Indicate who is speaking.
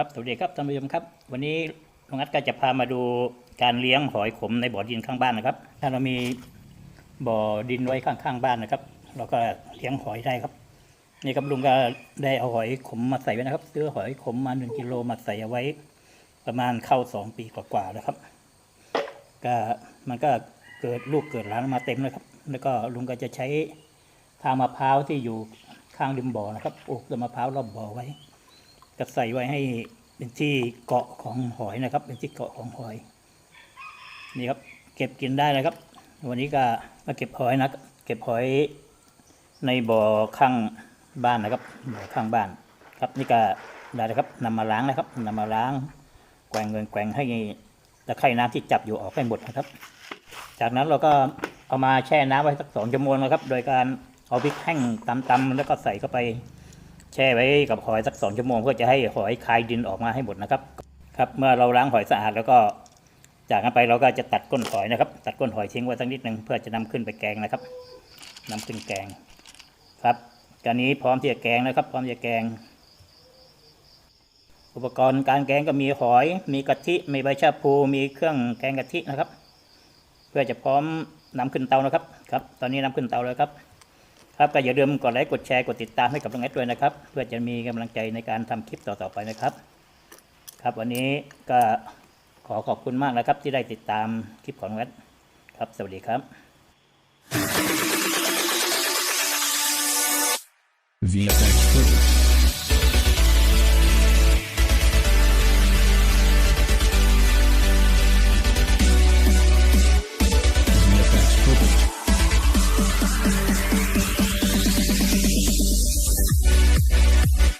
Speaker 1: ครับสวัสดีครับท่านผู้ชมครับ วันนี้ลุงอัดก็จะพามาดูการเลี้ยงหอยขมในบ่อดินข้างบ้านนะครับ ถ้าเรามีบ่อดินไว้ข้างๆบ้านนะครับ เราก็เลี้ยงหอยได้ครับ นี่ครับลุงก็ได้เอาหอยขมมาใส่ไว้นะครับ ซื้อหอยขมมาหนึ่งกิโลมาใส่เอาไว้ ประมาณเข้าสองปีกว่าๆแล้วครับ ก็มันก็เกิดลูกเกิดหลานมาเต็มเลยครับ แล้วก็ลุงก็จะใช้ทางมะพร้าวที่อยู่ข้างริมบ่อนะครับปลูกต้นมะพร้าวรอบบ่อไว้ ก็ใส่ไว้ให้เป็นที่เกาะของหอยนะครับ เป็นที่เกาะของหอย นี่ครับ เก็บกินได้นะครับ วันนี้ก็มาเก็บหอยนะเก็บหอยในบ่อข้างบ้านนะครับบ่อข้างบ้าน ครับนี่ก็ได้นะครับนำมาล้างนะครับนำมาล้างแกว่งเงินแกว่งให้ตะไคร่น้ำที่จับอยู่ออกให้หมดนะครับ จากนั้นเราก็เอามาแช่น้ำไว้สักสองชั่วโมงนะครับ โดยการเอาพริกแห้งตำๆแล้วก็ใส่เข้าไป แช่ไว้กับหอยสักสองชั่วโมง เพื่อจะให้หอยคายดินออกมาให้หมดนะครับ ครับ เมื่อเราล้างหอยสะอาดแล้วก็จากนั้นไปเราก็จะตัดก้นหอยนะครับ ตัดก้นหอยทิ้งไว้สักนิดหนึ่งเพื่อจะนำขึ้นไปแกงนะครับนำขึ้นแกงครับตอนนี้พร้อมที่จะแกงนะครับ พร้อมที่จะแกง อุปกรณ์การแกงก็มีหอย มีกะทิ มีใบชะพูมีเครื่องแกงกะทินะครับ เพื่อจะพร้อมนำขึ้นเตานะครับ ครับ ตอนนี้นำขึ้นเตาแล้วครับ ครับก็อย่าลืมกดไลค์กดแชร์กดติดตามให้กับน้องแอดด้วยนะครับ เพื่อจะมีกำลังใจในการทำคลิปต่อๆไปนะครับ ครับวันนี้ก็ขอขอบคุณมากนะครับ ที่ได้ติดตามคลิปของลุงแอดครับ สวัสดีครับ
Speaker 2: VFX footage.